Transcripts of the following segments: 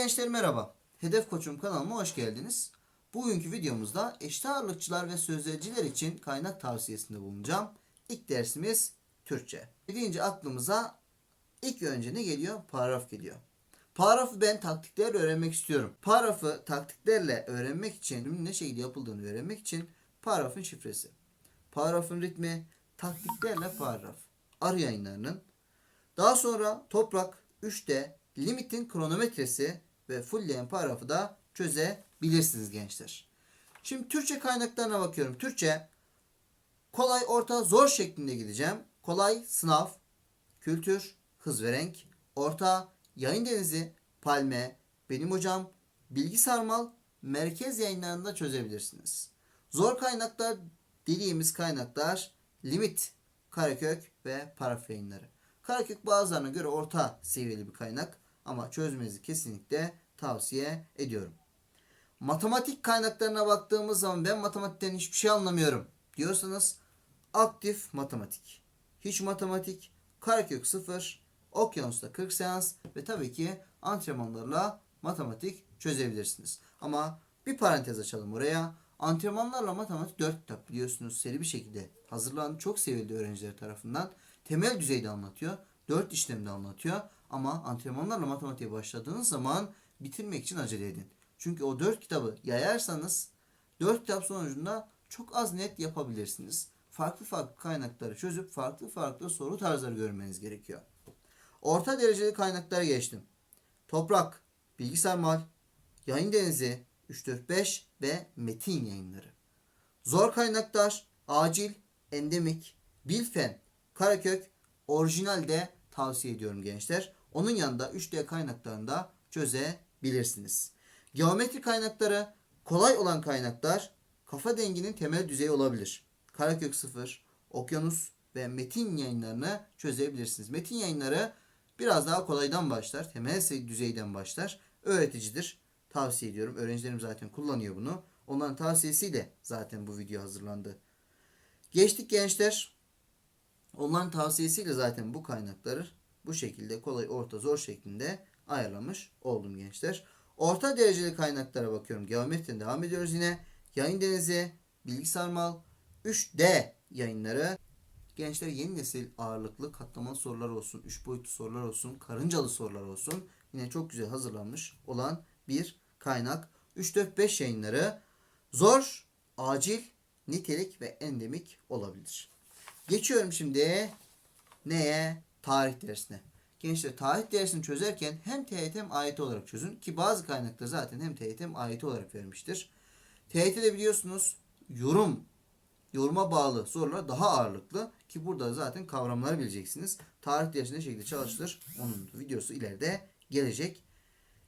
gençler merhaba. Hedef Koçum kanalıma hoş geldiniz. Bugünkü videomuzda eşit ağırlıkçılar ve sözelciler için kaynak tavsiyesinde bulunacağım. İlk dersimiz Türkçe. Deyince aklımıza ilk önce ne geliyor? Paragraf geliyor. Paragrafı ben taktiklerle öğrenmek istiyorum. Paragrafı taktiklerle öğrenmek için ne şekilde yapıldığını öğrenmek için paragrafın şifresi. Paragrafın ritmi, taktiklerle paragraf. Arı yayınlarının. Daha sonra toprak 3'te limitin kronometresi ve fullleyen paragrafı da çözebilirsiniz gençler. Şimdi Türkçe kaynaklarına bakıyorum. Türkçe kolay, orta, zor şeklinde gideceğim. Kolay, sınav, kültür, hız ve renk, orta, yayın denizi, palme, benim hocam, bilgi sarmal, merkez yayınlarında çözebilirsiniz. Zor kaynaklar dediğimiz kaynaklar limit, karekök ve paraf yayınları. Karekök bazılarına göre orta seviyeli bir kaynak ama çözmenizi kesinlikle tavsiye ediyorum. Matematik kaynaklarına baktığımız zaman ben matematikten hiçbir şey anlamıyorum diyorsanız aktif matematik. Hiç matematik, karekök 0, okyanusta 40 seans ve tabii ki antrenmanlarla matematik çözebilirsiniz. Ama bir parantez açalım oraya. Antrenmanlarla matematik 4 kitap biliyorsunuz seri bir şekilde hazırlandı. Çok sevildi öğrenciler tarafından. Temel düzeyde anlatıyor. 4 işlemde anlatıyor. Ama antrenmanlarla matematiğe başladığınız zaman bitirmek için acele edin. Çünkü o 4 kitabı yayarsanız 4 kitap sonucunda çok az net yapabilirsiniz. Farklı farklı kaynakları çözüp farklı farklı soru tarzları görmeniz gerekiyor. Orta dereceli kaynaklara geçtim. Toprak, bilgisayar mal, yayın denizi, 345 ve metin yayınları. Zor kaynaklar, acil, endemik, bilfen, karakök, orijinal de tavsiye ediyorum gençler. Onun yanında 3D kaynaklarında çözebilirsiniz. Geometri kaynakları kolay olan kaynaklar kafa denginin temel düzeyi olabilir. Karakök 0, Okyanus ve metin yayınlarını çözebilirsiniz. Metin yayınları biraz daha kolaydan başlar. Temel düzeyden başlar. Öğreticidir. Tavsiye ediyorum. Öğrencilerim zaten kullanıyor bunu. Onların tavsiyesiyle zaten bu video hazırlandı. Geçtik gençler. Onların tavsiyesiyle zaten bu kaynakları bu şekilde kolay, orta, zor şeklinde ayarlamış oldum gençler. Orta dereceli kaynaklara bakıyorum. Geometriden devam ediyoruz yine. Yayın denizi, bilgisayar mal, 3D yayınları. Gençler yeni nesil ağırlıklı katlamalı sorular olsun, 3 boyutlu sorular olsun, karıncalı sorular olsun. Yine çok güzel hazırlanmış olan bir kaynak. 3-4-5 yayınları zor, acil, nitelik ve endemik olabilir. Geçiyorum şimdi neye? Tarih dersine. Gençler tarih dersini çözerken hem TYT hem AYT olarak çözün ki bazı kaynaklar zaten hem TYT hem AYT olarak vermiştir. TYT'de biliyorsunuz yorum yoruma bağlı sorular daha ağırlıklı ki burada zaten kavramları bileceksiniz. Tarih dersinde ne şekilde çalışılır onun videosu ileride gelecek.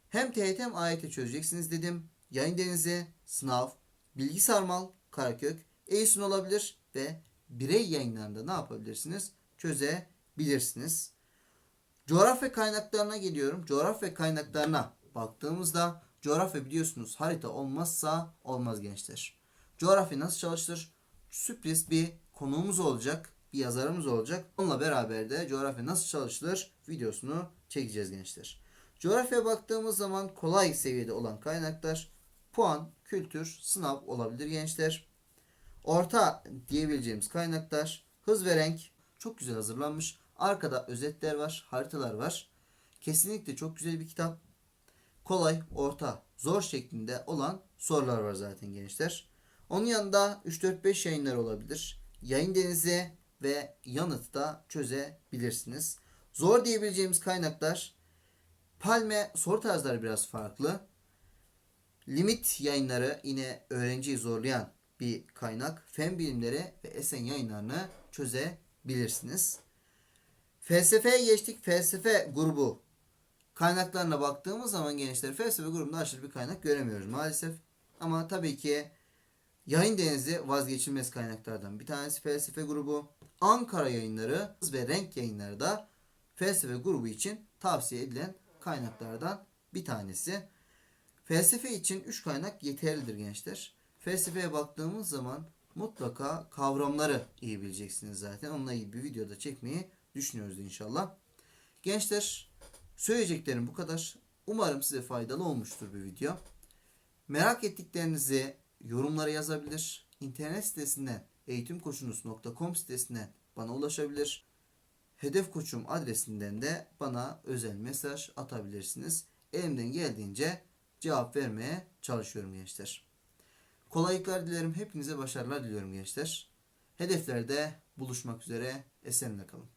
Hem TYT hem AYT çözeceksiniz dedim. Yayın denizi, sınav, bilgi sarmal, karakök, EYSUN olabilir ve birey yayınlarında ne yapabilirsiniz? Çözebilirsiniz. Coğrafya kaynaklarına geliyorum. Coğrafya kaynaklarına baktığımızda coğrafya biliyorsunuz harita olmazsa olmaz gençler. Coğrafya nasıl çalıştır? Sürpriz bir konuğumuz olacak. Bir yazarımız olacak. Onunla beraber de coğrafya nasıl çalışılır videosunu çekeceğiz gençler. Coğrafyaya baktığımız zaman kolay seviyede olan kaynaklar puan, kültür, sınav olabilir gençler. Orta diyebileceğimiz kaynaklar hız ve renk çok güzel hazırlanmış. Arkada özetler var, haritalar var. Kesinlikle çok güzel bir kitap. Kolay, orta, zor şeklinde olan sorular var zaten gençler. Onun yanında 3-4-5 yayınlar olabilir. Yayın denizi ve yanıtı da çözebilirsiniz. Zor diyebileceğimiz kaynaklar Palme soru tarzları biraz farklı. Limit yayınları yine öğrenciyi zorlayan bir kaynak. Fen bilimleri ve esen yayınlarını çözebilirsiniz. Felsefeye geçtik. Felsefe grubu kaynaklarına baktığımız zaman gençler felsefe grubunda aşırı bir kaynak göremiyoruz maalesef. Ama tabii ki yayın denizi vazgeçilmez kaynaklardan bir tanesi felsefe grubu. Ankara yayınları ve renk yayınları da felsefe grubu için tavsiye edilen kaynaklardan bir tanesi. Felsefe için 3 kaynak yeterlidir gençler. Felsefeye baktığımız zaman mutlaka kavramları iyi bileceksiniz zaten. Onunla ilgili bir videoda çekmeyi düşünüyoruz inşallah. Gençler söyleyeceklerim bu kadar. Umarım size faydalı olmuştur bu video. Merak ettiklerinizi yorumlara yazabilir. İnternet sitesinden eğitimkoçunuz.com sitesinden bana ulaşabilir. Hedef Koçum adresinden de bana özel mesaj atabilirsiniz. Elimden geldiğince cevap vermeye çalışıyorum gençler. Kolaylıklar dilerim. Hepinize başarılar diliyorum gençler. Hedeflerde buluşmak üzere. Esenle kalın.